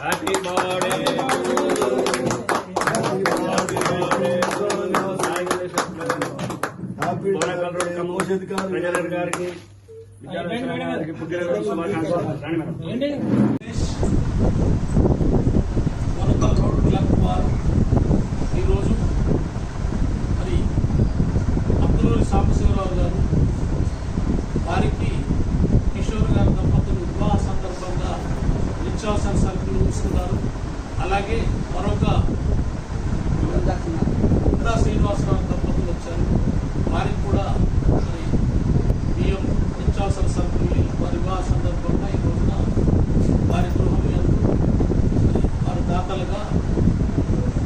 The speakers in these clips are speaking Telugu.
హ్యాపీ బర్త్డే ప్రజలర్ గారికి విద్యాలయ గారికి పుట్టినరోజు శుభాకాంక్షలు రండి మేడం వరంగల్ రోడ్ క్లబ్ వారు ఈరోజు మరి అబ్దులూరి సాంబశివరావు గారు వారికి కిషోర్ గారి దంపతులు వివాహ సందర్భంగా నిత్యావసర సరుకులు ఇస్తున్నారు అలాగే మరొక బృందా శ్రీనివాసరావు దంపతులు వచ్చారు వారికి కూడా మరి బియ్యం నిత్యావసర సరుకులు వారి వివాహ సందర్భంగా ఈ రోజున వారి గృహం యందు మరి వారు దాతలుగా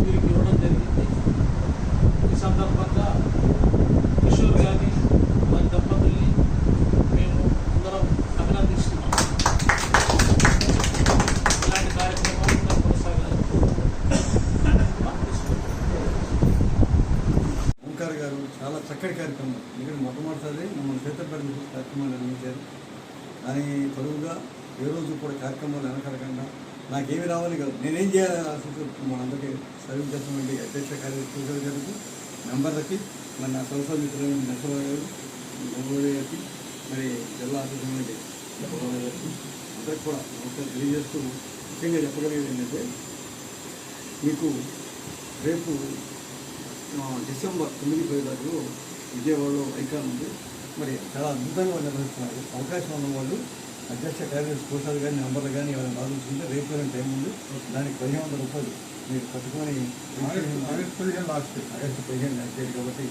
వీరికి ఇవ్వడం జరిగింది ఈ సందర్భంగా కిషోర్ గారిని వారి దంపతుల్ని మేము అందరం అభినందిస్తున్నాం ఇలాంటి కార్యక్రమాలు ఇంకా కొనసాగాలి ఓంకార్ గారు చాలా చక్కటి కార్యక్రమం ఇక్కడ మొట్టమొదటిసారి మమ్మల్ని చేతపడి కార్యక్రమాలు నిర్వహించారు దాని ఏ రోజు కూడా కార్యక్రమాలు వెనకడకుండా నాకేమి రావాలి కాదు. నేనేం చేయాలి ఆశిస్తూ మనందరికీ సర్వీస్ చేస్తామండి అధ్యక్ష కార్యదర్శి గారికి మెంబర్లకి మరి నా సంస్థ మిత్రులైన నరసింహ గారు మరి జిల్లా ఆఫీస్ గారికి అందరికి కూడా ఒకసారి తెలియజేస్తూ ముఖ్యంగా చెప్పగలిగేది ఏంటంటే మీకు రేపు డిసెంబర్ తొమ్మిది పది తారీఖు విజయవాడలో ఐకాన్ ఉంది. మరి చాలా అద్భుతంగా నిర్వహిస్తున్నారు. అవకాశం ఉన్న వాళ్ళు అధ్యక్ష కార్యదర్శి కోశాలు కానీ నెంబర్లు కానీ ఎవరైనా ఆలోచింటే రేపు టైం ఉంది దానికి పదిహేను వందల రూపాయలు మీరు పట్టుకొని ఆగస్టు పదిహేను లాస్ట్ ఆగస్టు పదిహేను డేట్ కాబట్టి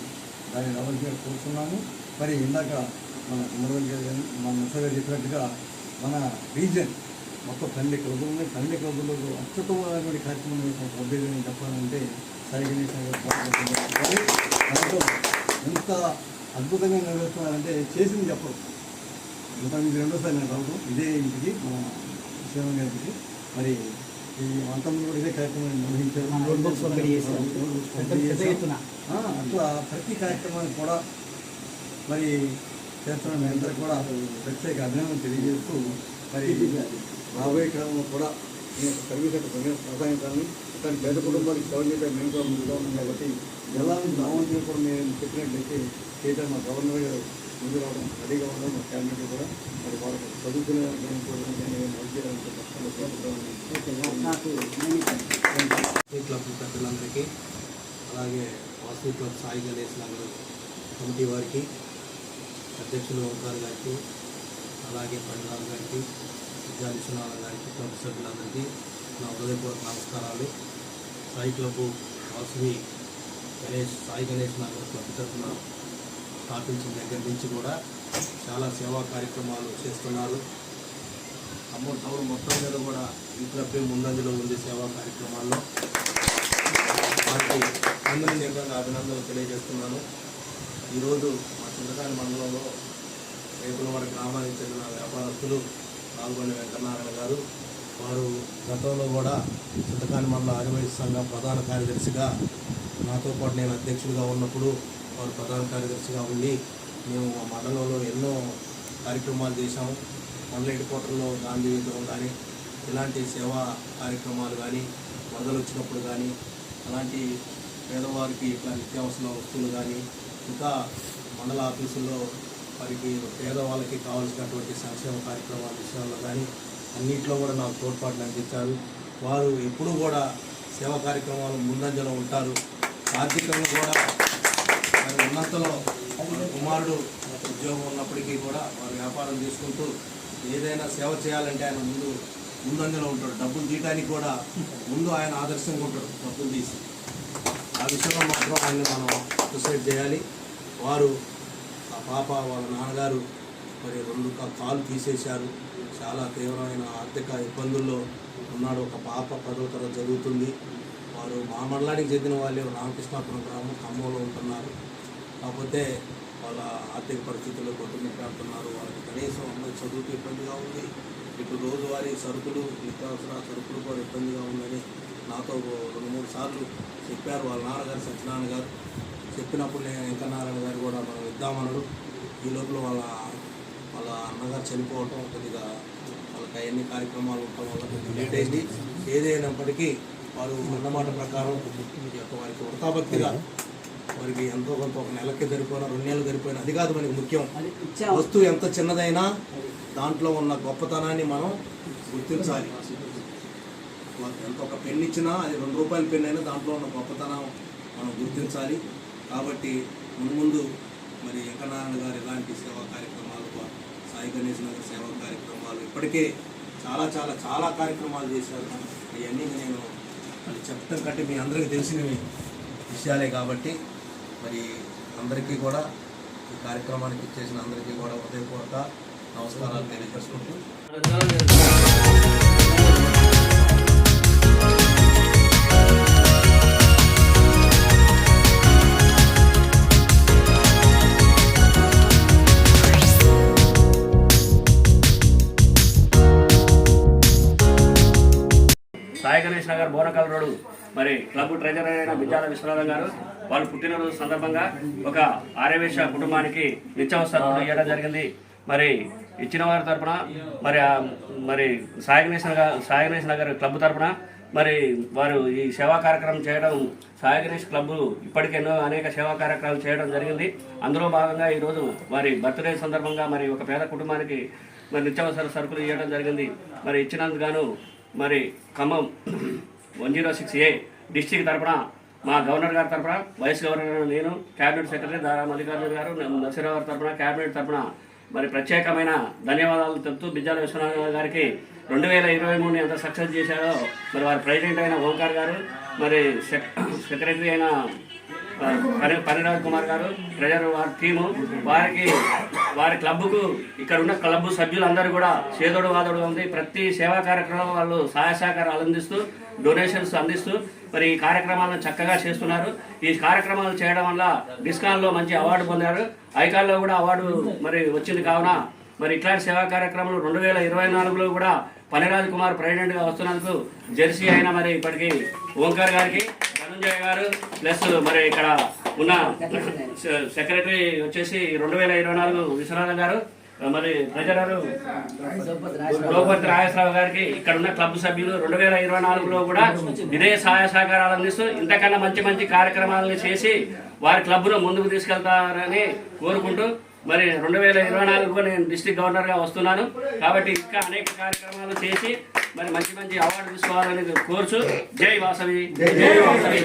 దాన్ని రావాల్సిందిగా కోరుతున్నాము మరి ఇందాక మన కుమరవల్లి గారు కానీ మన ముసలి గారు చెప్పినట్టుగా మన రీజన్ మొత్తం పన్నెండు క్లబ్లు ఉన్నాయి పన్నెండు క్లబ్లో అత్యుత్తమైనటువంటి కార్యక్రమం అభ్యర్థి చెప్పాలంటే పాల్గొంటున్నారు. దాంట్లో ఎంత అద్భుతంగా నిర్వహిస్తున్నారంటే చేసింది చెప్పరు ఇంతకుముందు రెండోసారి నేను రావడం ఇదే ఇంటికి మన శివం గారికి. మరి ఈ అంతమంది కూడా ఇదే కార్యక్రమం నిర్వహించారు. అట్లా ప్రతి కార్యక్రమానికి కూడా మరి చేస్తున్న మీ అందరికీ కూడా ప్రత్యేక అభినందన తెలియజేస్తూ మరి రాబోయే కాలంలో కూడా మీ యొక్క సర్వీస్ యొక్క కానీ పేద కుటుంబానికి సేవ చేయడం మేము కూడా ముందుగా ఉన్నాం కాబట్టి జలాన్ని దావంతులు కూడా మేము చెప్పినట్లయితే చేయడం మా గవర్నర్ గారు ముందు రావడం రెడీగా ఉండడం మా క్యాబినెట్ కూడా మరి వాళ్ళకి చదువుకునే దానికి కూడా నేను చేయడానికి తప్పకుండా క్లబ్ పెద్దలందరికీ అలాగే వాసు క్లబ్ సాయి గణేష్ నగర్ కమిటీ వారికి అధ్యక్షులు ఓంకార్ గారికి అలాగే పండుగ గారికి విద్యా విశ్వనాథ్ గారికి క్లబ్ సభ్యులందరికీ నా హృదయపూర్వక నమస్కారాలు. సాయి క్లబ్ వాసువి గణేష్ సాయి గణేష్ నగర్ క్లబ్ తరఫున స్థాపించిన దగ్గర నుంచి కూడా చాలా సేవా కార్యక్రమాలు చేస్తున్నారు. అమౌంట్ టౌన్ మొత్తం మీద కూడా ఈ క్లబ్ ముందంజలో ఉంది సేవా కార్యక్రమాల్లో. వారికి అందరి నిజంగా అభినందనలు తెలియజేస్తున్నాను. ఈరోజు మా చింతకాని మండలంలో రేపులవాడ గ్రామానికి చెందిన వ్యాపారస్తులు పాల్గొని వెంకటనారాయణ గారు వారు గతంలో కూడా చింతకాని మండల ఆదివాసీ సంఘం ప్రధాన కార్యదర్శిగా నాతో పాటు నేను అధ్యక్షుడిగా ఉన్నప్పుడు వారు ప్రధాన కార్యదర్శిగా ఉండి మేము మా మండలంలో ఎన్నో కార్యక్రమాలు చేశాము. మండల హెడ్ క్వార్టర్లో గాంధీ విగ్రహం కానీ ఇలాంటి సేవా కార్యక్రమాలు కానీ వరదలు వచ్చినప్పుడు కానీ అలాంటి పేదవారికి ఇట్లా నిత్యావసర వస్తువులు కానీ ఇంకా మండల ఆఫీసుల్లో వారికి పేదవాళ్ళకి కావాల్సినటువంటి సంక్షేమ కార్యక్రమాల విషయాల్లో కానీ అన్నింటిలో కూడా నాకు తోడ్పాట్లు అందించారు. వారు ఎప్పుడూ కూడా సేవా కార్యక్రమాలు ముందంజలో ఉంటారు. ఆర్థికంగా కూడా వారి ఉన్నంతలో వారి కుమారుడు ఉద్యోగం ఉన్నప్పటికీ కూడా వారు వ్యాపారం చేసుకుంటూ ఏదైనా సేవ చేయాలంటే ఆయన ముందు ముందంజలో ఉంటాడు. డబ్బులు తీయడానికి కూడా ముందు ఆయన ఆదర్శంగా ఉంటాడు డబ్బులు తీసి. ఆ విషయంలో మాత్రం ఆయన్ని మనం సూసైడ్ చేయాలి. వారు ఆ పాప వాళ్ళ నాన్నగారు మరి రెండు కాలు తీసేశారు. చాలా తీవ్రమైన ఆర్థిక ఇబ్బందుల్లో ఉన్నాడు. ఒక పాప పదో తరగతి జరుగుతుంది. వారు మా మండలానికి చెందిన వాళ్ళే. రామకృష్ణాపురం గ్రామం ఖమ్మంలో ఉంటున్నారు. కాకపోతే వాళ్ళ ఆర్థిక పరిస్థితుల్లో కొట్టుమిట్టాడుతున్నారు వాళ్ళకి కనీసం అమ్మాయి చదువుకు ఇబ్బందిగా ఉంది. ఇప్పుడు రోజువారీ సరుకులు నిత్యావసర సరుకులు కూడా ఇబ్బందిగా ఉందని నాతో రెండు మూడు సార్లు చెప్పారు వాళ్ళ నాన్నగారు సత్యనారాయణ గారు. చెప్పినప్పుడు నేను వెంకనారాయణ గారు కూడా మనం ఇద్దామన్నాడు ఈ లోపల వాళ్ళ వాళ్ళ అన్నగారు చనిపోవటం కొద్దిగా వాళ్ళకి అవన్నీ కార్యక్రమాలు ఉండటం వల్ల కొద్దిగా లేట్ అయింది. ఏదైనప్పటికీ వారు అన్నమాట ప్రకారం ఈ యొక్క వారికి వృతాభక్తిగా వారికి ఎంతో కొంత ఒక నెలకి సరిపోయినా రెండు నెలలు సరిపోయినా అది కాదు మనకి ముఖ్యం. వస్తువు ఎంత చిన్నదైనా దాంట్లో ఉన్న గొప్పతనాన్ని మనం గుర్తించాలి. ఎంత ఒక పెన్ ఇచ్చినా అది రెండు రూపాయల పెన్ అయినా దాంట్లో ఉన్న గొప్పతనం మనం గుర్తించాలి. కాబట్టి ముందు ముందు మరి వెంకనారాయణ గారు ఇలాంటి సేవా కార్యక్రమాలు సాయి గణేష్ నగర్ సేవా కార్యక్రమాలు ఇప్పటికే చాలా చాలా చాలా కార్యక్రమాలు చేశారు. అవన్నీ నేను అది చెప్పడం కంటే మీ అందరికీ తెలిసినవి విషయాలే కాబట్టి మరి అందరికీ కూడా ఈ కార్యక్రమానికి ఇచ్చేసిన అందరికీ కూడా హృదయపూర్వక నమస్కారాలు తెలియజేసుకుంటూ. సాయి గణేష్ నగర్ బోనకల్ రోడ్డు. మరి క్లబ్ ట్రెజరర్ అయిన విద్యాల విశ్వనాథం గారు వాళ్ళు పుట్టినరోజు సందర్భంగా ఒక ఆర్యవేశ కుటుంబానికి నిత్యావసరాలు ఇవ్వడం జరిగింది. మరి ఇచ్చిన వారి తరపున మరి మరి సాయి నగర్ సాయి నగర్ క్లబ్ తరఫున మరి వారు ఈ సేవా కార్యక్రమం చేయడం సాయగణేష్ క్లబ్ ఇప్పటికెన్నో అనేక సేవా కార్యక్రమాలు చేయడం జరిగింది. అందులో భాగంగా ఈరోజు వారి బర్త్డే సందర్భంగా మరి ఒక పేద కుటుంబానికి మరి నిత్యావసర సరుకులు ఇవ్వడం జరిగింది. మరి ఇచ్చినందుకు గాను మరి Khammam one zero six A district తరఫున మా గవర్నర్ గారి తరఫున వైస్ గవర్నర్ నేను క్యాబినెట్ సెక్రటరీ దారా మల్లికార్జున గారు నరసింహరావు గారి తరపున క్యాబినెట్ తరపున మరి ప్రత్యేకమైన ధన్యవాదాలు తెలుపుతూ బిజ్జాల విశ్వనాథ్ గారికి రెండు వేల ఇరవై మూడు ఎంత సక్సెస్ చేశారో మరి వారి ప్రెసిడెంట్ అయిన ఓంకార్ గారు మరి సెక్రటరీ అయిన పని పనిరాజ్ కుమార్ గారు ట్రెజర్ వారి టీము వారికి వారి క్లబ్కు ఇక్కడ ఉన్న క్లబ్ సభ్యులందరూ కూడా చేదోడు వాదోడు ఉంది. ప్రతి సేవా కార్యక్రమం వాళ్ళు సహాయ సహకారాలు అందిస్తూ డొనేషన్స్ అందిస్తూ మరి ఈ కార్యక్రమాలను చక్కగా చేస్తున్నారు. ఈ కార్యక్రమాలు చేయడం వల్ల డిస్కాన్లో మంచి అవార్డు పొందారు. ఐకాన్లో కూడా అవార్డు మరి వచ్చింది కావున మరి ఇట్లాంటి సేవా కార్యక్రమాలు రెండు వేల ఇరవై నాలుగులో కూడా పనిరాజ్ కుమార్ ప్రెసిడెంట్గా వస్తున్నందుకు జెర్సీ అయిన మరి ఇప్పటికి ఓంకార్ గారికి ధనంజయ గారు ప్లస్ మరి ఇక్కడ ఉన్న సెక్రటరీ వచ్చేసి రెండు వేల ఇరవై నాలుగు విశ్వనాథం గారు. మరి ట్రెజరర్ ద్రౌపది రాజేశ్వరరావు గారికి ఇక్కడ ఉన్న క్లబ్ సభ్యులు రెండు వేల ఇరవై నాలుగులో కూడా ఇదే సహాయ సహకారాలు అందిస్తూ ఇంతకన్నా మంచి మంచి కార్యక్రమాలను చేసి వారి క్లబ్ను ముందుకు తీసుకెళ్తారని కోరుకుంటూ మరి రెండు వేల ఇరవై నాలుగు నేను డిస్ట్రిక్ట్ గవర్నర్గా వస్తున్నాను. కాబట్టి ఇంకా అనేక కార్యక్రమాలు చేసి మరి మంచి మంచి అవార్డు తీసుకోవాలని కోరుచు. జై వాసవి. జై వాసవి.